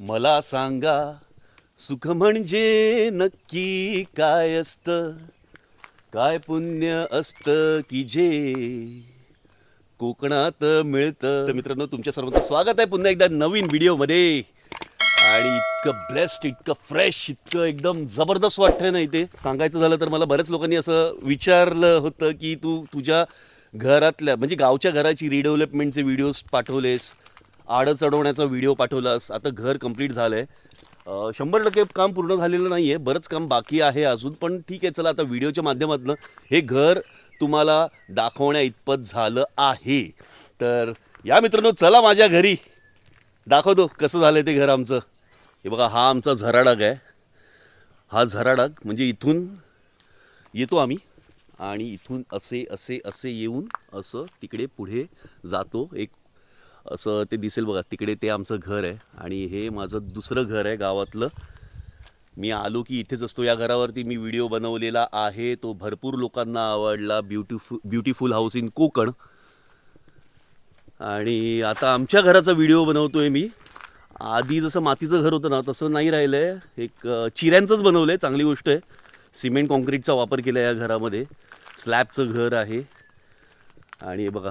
मला सांगा सुख म्हणजे नक्की काय असतं? काय पुण्य असतं की जे? कोकणात मिळतं. तर मित्रांनो तुमच्या सर्वांचं स्वागत आहे पुन्हा एकदा नवीन व्हिडिओमध्ये. आणि इतकं ब्लेस्ड इतकं फ्रेश इतकं एकदम जबरदस्त वाटतंय ना इथे. सांगायचं झालं तर मला बऱ्याच लोकांनी असं विचारलं होतं की तू तुझ्या घरातल्या म्हणजे गावच्या घराची रिडेव्हलपमेंटचे व्हिडिओज पाठवलेस. आडं चढवण्याचा व्हिडिओ पाठवलास. आता घर कंप्लीट झालं आहे शंभर टक्के काम पूर्ण झालेलं नाही आहे बरंच काम बाकी आहे अजून पण ठीक आहे चला आता व्हिडिओच्या माध्यमातून हे घर तुम्हाला दाखवण्या इतपत झालं आहे. तर या मित्रांनो चला माझ्या घरी. दाखवतो कसं झालं ते घर आमचं. हे बघा हा आमचा झराडाग आहे. हा झराडाग म्हणजे इथून येतो आम्ही आणि इथून असे असे असे येऊन असं तिकडे पुढे जातो. एक असं ते दिसेल बघा तिकडे ते आमचं घर आहे आणि हे माझं दुसरं घर आहे गावातलं. मी आलो की इथेच असतो. या घरावरती मी व्हिडिओ बनवलेला आहे. तो भरपूर लोकांना आवडला. Beautiful beautiful house in Konkan. आणि आता आमच्या घराचा व्हिडिओ बनवतोय मी. आधी जसं मातीचं घर होतं ना तसं नाही राहिलं आहे एक चिऱ्यांचंच बनवलं आहे चांगली गोष्ट आहे. सिमेंट कॉन्क्रीटचा वापर केला या घरामध्ये. स्लॅबचं घर आहे. आणि बघा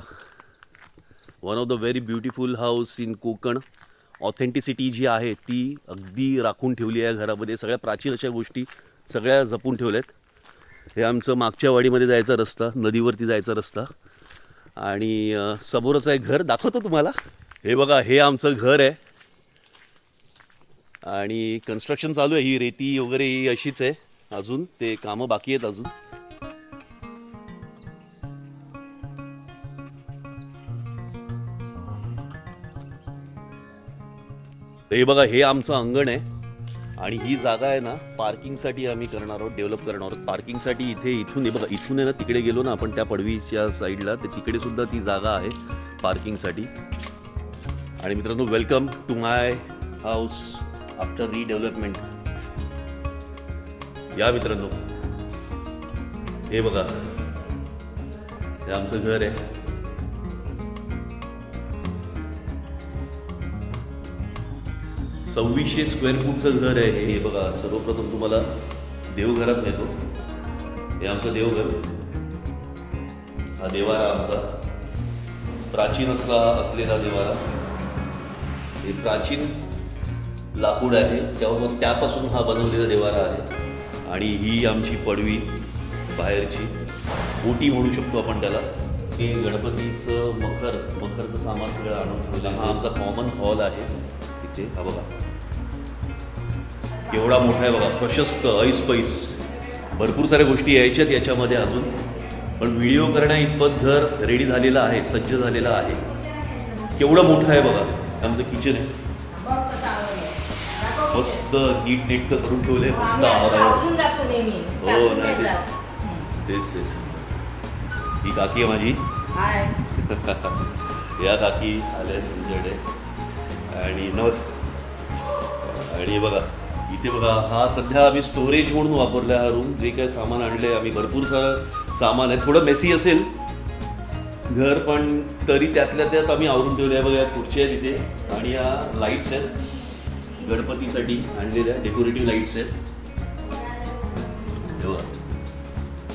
one of the very beautiful house in Konkan. Authenticity जी आहे ती अगदी राखून ठेवली आहे घरामध्ये. सगळ्या प्राचीन अशा गोष्टी सगळ्या जपून ठेवल्यात. हे आमचं मागच्या वाडीमध्ये जायचा रस्ता नदीवरती जायचा रस्ता. आणि समोरच आहे घर दाखवतो तुम्हाला. हे बघा हे आमचं घर आहे. आणि कन्स्ट्रक्शन चालू आहे. ही रेती वगैरे ही अशीच आहे. अजून ते कामं बाकी आहेत अजून. तर हे बघा हे आमचं अंगण आहे. आणि ही जागा आहे ना पार्किंगसाठी आम्ही करणार आहोत डेव्हलप करणार आहोत. पार्किंगसाठी इथे इथून हे बघा इथून आहे ना तिकडे गेलो ना आपण त्या पडवीच्या साईडला तर तिकडे सुद्धा ती जागा आहे पार्किंगसाठी. आणि मित्रांनो welcome to my house after redevelopment या मित्रांनो. हे बघा. हे आमचं घर आहे. सव्वीसशे स्क्वेअर फूटचं घर आहे हे. बघा सर्वप्रथम तुम्हाला देवघरात नेतो. हे आमचं देवघर. हा देवारा आमचा. प्राचीन असला असलेला देवारा. हे प्राचीन लाकूड आहे. तेव्हा त्यापासून हा बनवलेला देवारा आहे. आणि ही आमची पडवी बाहेरची. ओटी म्हणू शकतो आपण त्याला. हे गणपतीचं मखर मखरचं सामान सगळं आणून ठेवलं हा. आमचा कॉमन हॉल आहे. इथे हा बघा. केवढा मोठा आहे बघा. प्रशस्त ऐस पैस भरपूर साऱ्या गोष्टी यायच्यात याच्यामध्ये अजून. पण व्हिडिओ करण्या इतपत घर रेडी झालेलं आहे सज्ज झालेलं आहे. केवढं मोठं आहे बघा. आमचं किचन आहे. मस्त नीट नेटकं करून ठेवलंय. मस्त हो. तेच. तेच ही काकी आहे माझी. या काकी आल्या तुमच्याकडे आणि नवस आणि बघा इथे बघा हा सध्या आम्ही स्टोरेज म्हणून वापरला हा रूम जे काय सामान आणले आम्ही भरपूर सारं सामान आहे. थोडं मेसी असेल. घर पण तरी त्यातल्या त्यात आम्ही आवरून ठेवले आहे बघा या खुर्च्या आहेत इथे आणि या लाईट्स आहेत. गणपतीसाठी आणलेल्या डेकोरेटिव्ह लाईट्स आहेत. बघा.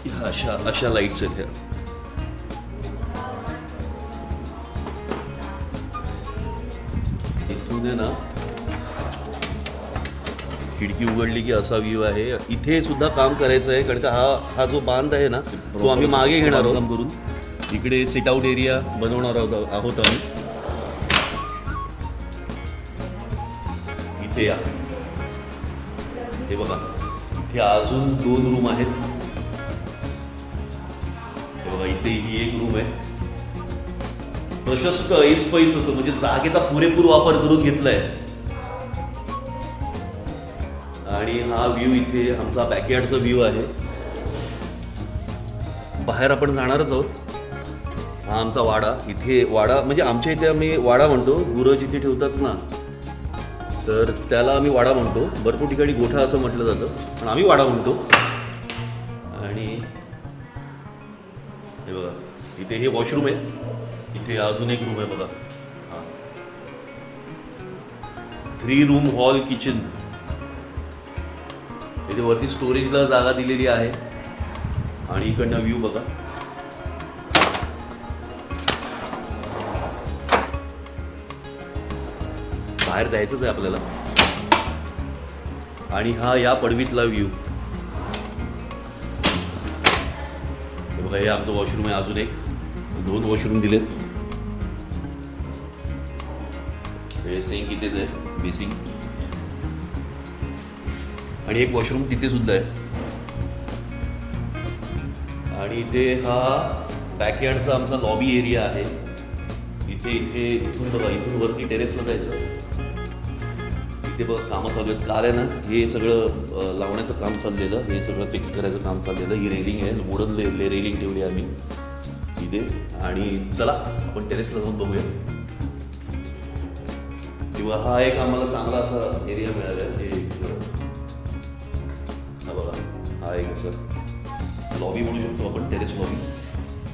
ह्या अशा अशा लाईट्स आहेत ह्या. आहे ना खिडकी उघडली की असा व्ह्यू आहे. इथे सुद्धा काम करायचं आहे कारण का हा हा जो बांध आहे ना तो आम्ही मागे घेणार आहोत. काम करून. इकडे सिट आउट एरिया बनवणार आहोत आहोत आम्ही. इथे या. हे बघा. इथे अजून दोन रूम आहेत. हे बघा इथे ही एक रूम आहे. प्रशस्त ऐसपैस असं म्हणजे जागेचा पुरेपूर वापर करून घेतलाय. आणि हा व्ह्यू इथे आमचा बॅकयार्डचा व्ह्यू आहे. बाहेर आपण जाणारच आहोत. हा आमचा वाडा. इथे वाडा म्हणजे आमच्या इथे आम्ही वाडा म्हणतो. गुरं जिथे ठेवतात ना तर त्याला आम्ही वाडा म्हणतो. भरपूर ठिकाणी गोठा असं म्हटलं जातं पण आम्ही वाडा म्हणतो. आणि हे बघा इथे हे वॉशरूम आहे. इथे अजून एक रूम आहे बघा. थ्री रूम हॉल किचन इथे वरती स्टोरेजला जागा दिलेली आहे. आणि इकडनं व्ह्यू बघा. बाहेर जायचंच आहे आपल्याला. आणि हा या पडवीतला व्ह्यू बघा हे आमचं वॉशरूम आहे अजून एक. दोन वॉशरूम दिलेत. हे सिंक इथेच आहे बेसिंग. आणि एक वॉशरूम तिथे सुद्धा आहे. आणि इथे हा बॅकयार्डचा आमचा लॉबी एरिया आहे. इथे इथे इथून बघा इथून वरती टेरेसला जायचं. इथे बघा कामं चालू आहेत. काल आहे ना हे सगळं लावण्याचं काम चाललेलं. हे सगळं फिक्स करायचं काम चाललेलं. ही रेलिंग आहे. वुडन ले रेलिंग ठेवली आम्ही. इथे. आणि चला आपण टेरेसला जाऊन बघूया. किंवा हा एक आम्हाला चांगला असा एरिया मिळाला हा बघा हा एक असं लॉबी म्हणू शकतो आपण terrace lobby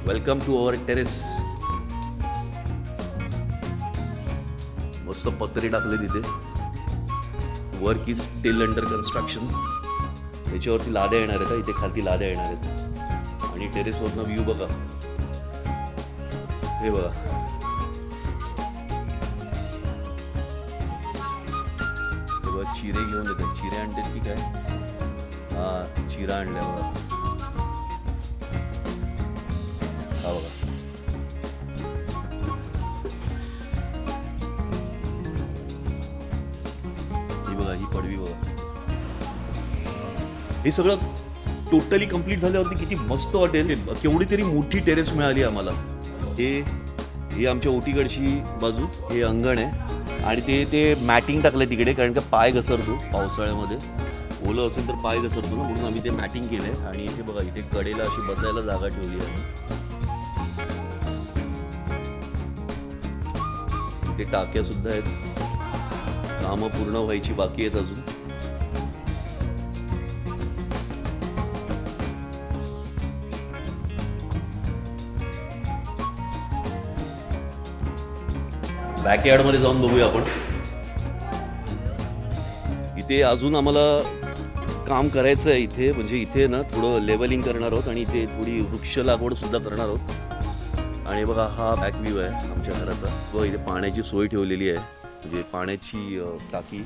welcome to our terrace मस्त पत्रे टाकले तिथे. Work is still under construction याच्यावरती लाद्या येणार आहेत इथे खालती लाद्या येणार आहेत. आणि टेरेसवरनं व्ह्यू बघा. हे बघा. हे बघा चिरे घेऊन येतात चिरे आणतात की काय? हा चिरा आणल्या बघा. हा बघा. ही बघा ही पडवी बघा. हे सगळं टोटली कंप्लीट झाल्यावरती किती मस्त वाटेल. केवढी तरी मोठी टेरेस मिळाली आम्हाला. हे हे आमच्या ओटीकडची बाजू हे अंगण आहे. आणि ते ते मॅटिंग टाकलं तिकडे कारण का पाय घसरतो पावसाळ्यामध्ये. ओलं असेल तर पाय घसरतो ना म्हणून आम्ही ते मॅटिंग केलंय. आणि इथे बघा इथे कडेला अशी बसायला जागा ठेवली आहे. इथे टाक्या सुद्धा आहेत. कामं पूर्ण व्हायची बाकी आहेत अजून. बॅकयार्डमध्ये जाऊन बघूया आपण. इथे अजून आम्हाला काम करायचं आहे इथे म्हणजे इथे ना थोडं लेवलिंग करणार आहोत आणि इथे थोडी वृक्ष लागवड सुद्धा करणार आहोत. आणि बघा हा बॅक व्ह्यू आहे आमच्या घराचा. व इथे पाण्याची सोय ठेवलेली आहे. म्हणजे पाण्याची टाकी.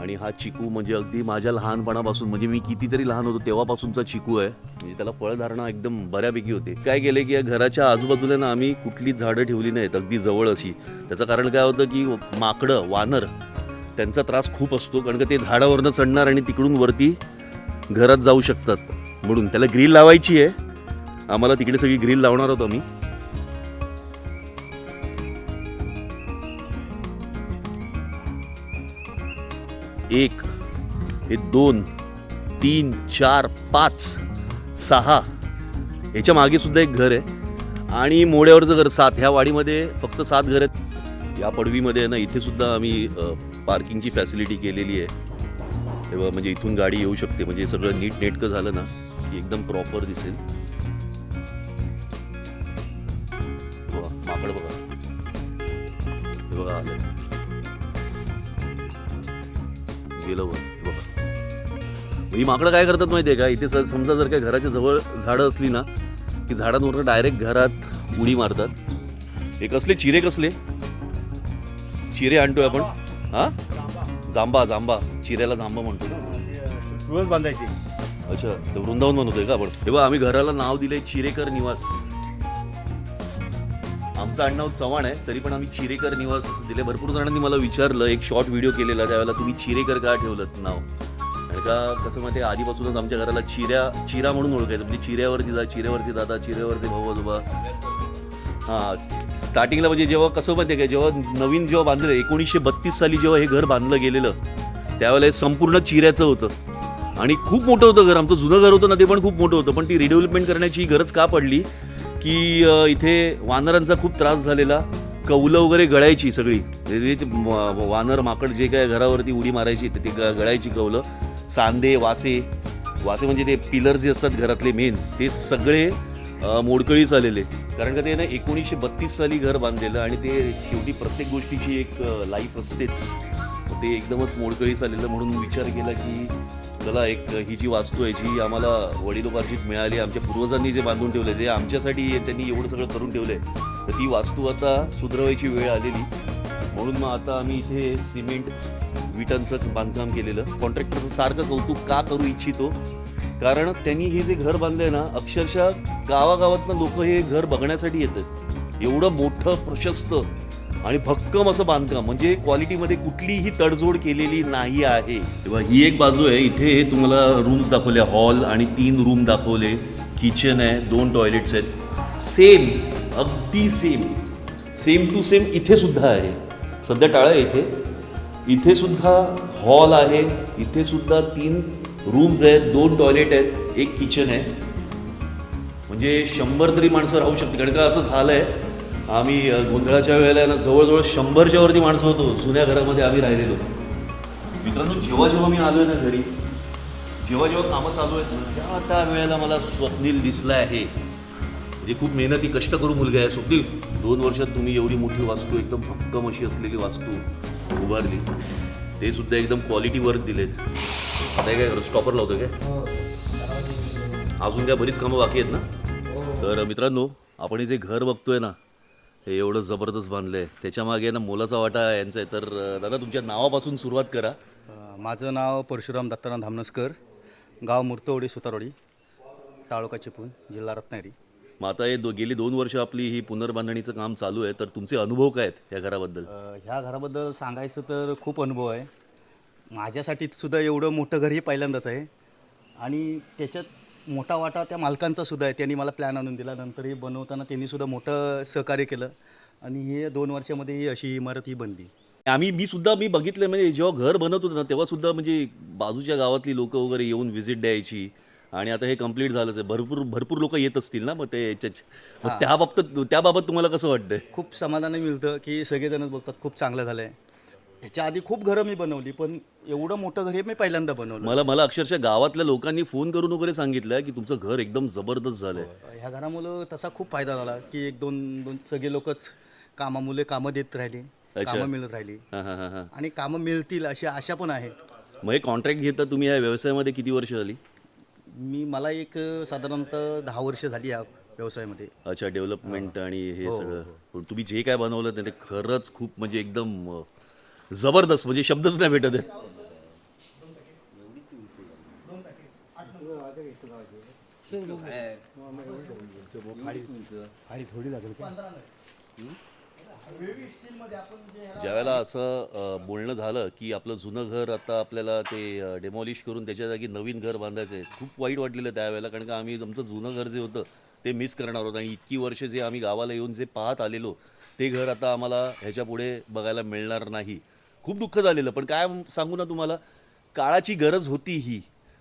आणि हा चिकू म्हणजे अगदी माझ्या लहानपणापासून म्हणजे मी कितीतरी लहान होतो तेव्हापासूनचा चिकू आहे. म्हणजे त्याला फळधारणा एकदम बऱ्यापैकी होते. काय केले की या घराच्या आजूबाजूला ना आम्ही कुठली झाडं ठेवली नाहीत अगदी जवळ अशी. त्याचं कारण काय होतं की माकडं वानर त्यांचा त्रास खूप असतो कारण का ते झाडावरनं चढणार आणि तिकडून वरती घरात जाऊ शकतात. म्हणून त्याला ग्रील लावायची आहे. आम्हाला तिकडे सगळी ग्रील लावणार होतो आम्ही. एक हे दोन तीन चार पाच सहा ह्याच्या मागे सुद्धा एक घर आहे. आणि मोड्यावरचं घर सात ह्या वाडीमध्ये फक्त सात घर आहेत. या पडवीमध्ये ना इथे सुद्धा आम्ही पार्किंगची फॅसिलिटी केलेली आहे. तेव्हा म्हणजे इथून गाडी येऊ शकते. म्हणजे सगळं नीट नेटकं झालं ना की एकदम प्रॉपर दिसेल. माकड बघा. बघा आलं. गेलं वर. हे बघा. ही माकडं काय करतात माहितीये का? इथे जर- समजा जर काय घराच्या जवळ झाडं असली ना की झाडांवर डायरेक्ट घरात उडी मारतात. हे कसले? चिरे कसले? चिरे आणतोय आपण. हा? जांबा जांबा. चिऱ्याला जांबा म्हणतो. ना बांधायची. अच्छा ते वृंदावन बनवतोय का आपण? तेव्हा आम्ही घराला नाव दिलंय चिरेकर निवास. आमचं आडनाव हो चव्हाण आहे तरी पण आम्ही चिरेकर निवास असं दिले भरपूर जणांनी मला विचारलं एक शॉर्ट व्हिडिओ केलेला त्यावेळेला तुम्ही चिरेकर का ठेवलं नाव? आणि का कसं माहिती आधीपासूनच आमच्या घराला चिऱ्या चिरा म्हणून ओळखायचं म्हणजे चिऱ्यावरती जा चिऱ्यावरती दादा चिऱ्यावरचे भाऊ आजोबा. हां स्टार्टिंगला म्हणजे जेव्हा कसं माहिती आहे का जेव्हा नवीन जेव्हा बांधलं एकोणीसशे बत्तीस साली जेव्हा हे घर बांधलं गेलेलं त्यावेळेला हे संपूर्ण चिऱ्याचं होतं. आणि खूप मोठं होतं घर आमचं जुनं घर होतं ना ते पण खूप मोठं होतं पण ती रिडेव्हलपमेंट करण्याची गरज का पडली? की इथे वानरांचा खूप त्रास झालेला. कौलं वगैरे गळायची सगळी. म्हणजे वानर माकड जे काय घरावरती उडी मारायची ते ते ग- गळायची कौलं. सांदे वासे. वासे म्हणजे ते पिलर जे असतात घरातले मेन ते सगळे मोडकळीच मोडकळीस आलेले. कारण का ते ना एकोणीसशे बत्तीस साली घर बांधलेलं आणि ते शेवटी प्रत्येक गोष्टीची एक लाईफ असतेच. ते एकदमच मोडकळीस आलेलं म्हणून विचार केला की चला एक ही जी वास्तू आहे जी आम्हाला वडिलोपार्जित मिळाली आमच्या पूर्वजांनी जे बांधून ठेवले जे आमच्यासाठी त्यांनी एवढं सगळं करून ठेवलंय तर ती वास्तू आता सुधरवायची वेळ आलेली. म्हणून मग आता आम्ही इथे सिमेंट विटांचं बांधकाम केलेलं. कॉन्ट्रॅक्टरचं सारखं कौतुक का करू इच्छितो? कारण त्यांनी हे जे घर बांधलंय ना अक्षरशः गावागावातनं लोक हे घर बघण्यासाठी येतात. एवढं मोठं प्रशस्त आणि भक्कम असं बांधकाम म्हणजे क्वालिटीमध्ये कुठलीही तडजोड केलेली नाही आहे. तेव्हा ही एक बाजू आहे इथे तुम्हाला रूम्स दाखवले हॉल आणि तीन रूम दाखवले किचन आहे दोन टॉयलेट्स आहेत. सेम अगदी सेम सेम टू सेम इथे सुद्धा आहे. सध्या टाळं आहे इथे. इथे सुद्धा हॉल आहे इथे सुद्धा तीन रूम्स आहेत दोन टॉयलेट आहेत एक किचन आहे. म्हणजे शंभर तरी माणसं राहू शकते कारण का असं झालं आहे आम्ही गोंधळाच्या वेळेला ना जवळजवळ शंभरच्या वरती माणसं होतो. जुन्या घरामध्ये आम्ही राहिलेलो. मित्रांनो जेव्हा जेव्हा मी आलोय ना घरी जेव्हा जेव्हा कामं चालू आहेत ना त्या त्या वेळेला मला स्वप्नील दिसला आहे. म्हणजे खूप मेहनती कष्ट करू मुलगा आहे. स्वप्नील दोन वर्षात तुम्ही एवढी मोठी वास्तू एकदम भक्कम अशी असलेली वास्तू उभारली. ते सुद्धा एकदम क्वालिटी वर्क दिलेत. आता हे काय स्टॉपर लावतो काय? अजून काय बरीच कामं बाकी आहेत ना? तर मित्रांनो आपण हे जे घर बघतोय ना हे एवढं जबरदस्त बांधलंय. त्याच्यामागे ना मोलाचा वाटा यांचा आहे. तर अं, दादा तुमच्या नावापासून सुरुवात करा. अ, माझं नाव परशुराम दत्ताराम धामनसकर. गाव मूर्तवडी सुतारवाडी तालुका चिपळूण जिल्हा रत्नागिरी. मग आता हे दो गेली दोन वर्ष आपली ही पुनर्बांधणीचं काम चालू आहे. तर तुमचे अनुभव काय आहेत या घराबद्दल? अ, ह्या घराबद्दल सांगायचं तर खूप अनुभव आहे. माझ्यासाठी सुद्धा एवढं मोठं घर हे पहिल्यांदाच आहे. आणि त्याच्यात मोठा वाटा त्या मालकांचा सुद्धा आहे. त्यांनी मला प्लॅन आणून दिला. नंतर हे बनवताना त्यांनी सुद्धा मोठं सहकार्य केलं. आणि हे दोन वर्षामध्ये ही अशी इमारत ही बनली. आम्ही मी सुद्धा मी बघितलं म्हणजे जेव्हा घर बनत होतं ना तेव्हा सुद्धा म्हणजे बाजूच्या गावातली लोक वगैरे येऊन व्हिजिट द्यायची. आणि आता हे कंप्लीट झालंच आहे. भरपूर भरपूर लोक येत असतील ना मग ते त्या बाबतीत त्याबाबत तुम्हाला कसं वाटतंय? खूप समाधान मिळतं की सगळेजणच बोलतात खूप चांगलं झालं आहे ह्याच्या आधी खूप घरं मी बनवली पण एवढं मोठं घर हे मी पहिल्यांदा बनवलं. मला मला अक्षरशः गावातल्या लोकांनी फोन करून वगैरे सांगितलं की तुमचं घर एकदम जबरदस्त झालंय. ह्या घरामुळं तसा खूप फायदा झाला की एक दोन दोन सगळे लोकच कामामुळे कामं देत राहिली कामं मिळत राहिली. हां हां हां हां. आणि कामं मिळतील अशी आशा पण आहे. मग हे कॉन्ट्रॅक्ट घेता तुम्ही या व्यवसायामध्ये किती वर्ष झाली? मी मला एक साधारणतः दहा वर्ष झाली या व्यवसायामध्ये. अच्छा डेव्हलपमेंट आणि हे सगळं. पण तुम्ही जे काय बनवलं ते ते खरंच खूप म्हणजे एकदम अं, जबरदस्त म्हणजे शब्दच नाही भेटत आहेत ज्यावेळेला असं बोलणं झालं की आपलं जुनं घर आता आपल्याला ते डेमॉलिश करून त्याच्या जागी नवीन घर बांधायचं आहे खूप वाईट वाटलेलं त्यावेळेला कारण का आम्ही आमचं जुनं घर जे होतं ते मिस करणार होतं. आणि इतकी वर्ष जे आम्ही गावाला येऊन जे पाहत आलेलो ते घर आता आम्हाला ह्याच्या पुढे बघायला मिळणार नाही. खूप दुःख झालेलं. पण काय सांगू ना तुम्हाला काळाची गरज होती ही.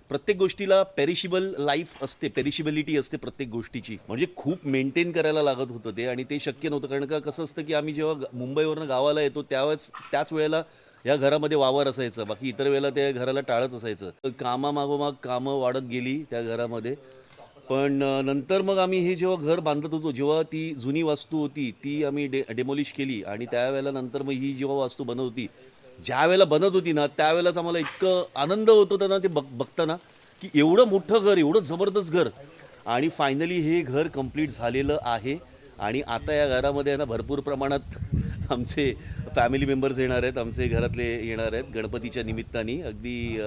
प्रत्येक गोष्टीला पेरिशिबल लाईफ असते पेरिशिबिलिटी असते प्रत्येक गोष्टीची. म्हणजे खूप मेंटेन करायला लागत होतं ते आणि ते शक्य नव्हतं. कारण का कसं असतं की आम्ही जेव्हा मुंबईवरनं गावाला येतो त्यावेळेस त्याच वेळेला या घरामध्ये वावर असायचं. बाकी इतर वेळेला त्या घराला टाळत असायचं. तर कामामागोमाग कामं वाढत गेली त्या घरामध्ये. पण नंतर मग आम्ही हे जेव्हा घर बांधत होतो जेव्हा ती जुनी वास्तू होती ती आम्ही डे डेमोलिश केली. आणि त्यावेळेला नंतर मग ही जेव्हा वास्तू बनत होती ज्या वेळेला बनत होती ना त्यावेळेलाच आम्हाला इतकं आनंद होत होता ना ते बघ बघताना की एवढं मोठं घर एवढं जबरदस्त घर. आणि फायनली हे घर कंप्लीट झालेलं आहे. आणि आता या घरामध्ये ना भरपूर प्रमाणात आमचे फॅमिली मेंबर्स येणार आहेत आमचे घरातले येणार आहेत. गणपतीच्या निमित्ताने. अगदी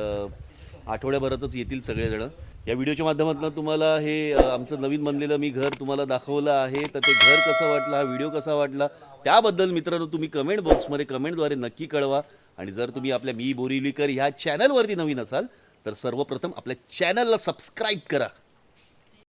आठवड्याभरातच येतील सगळेजण. या व्हिडिओच्या माध्यमातून तुम्हाला हे आमचं नवीन बनलेलं मी घर तुम्हाला दाखवलं आहे. तर ते घर कसं वाटलं हा व्हिडिओ कसा वाटला त्याबद्दल मित्रांनो तुम्ही कमेंट बॉक्समध्ये कमेंटद्वारे नक्की कळवा. आणि जर तुम्ही आपल्या मी बोरिवलीकर ह्या चॅनलवरती नवीन असाल तर सर्वप्रथम आपल्या चॅनलला सबस्क्राईब करा.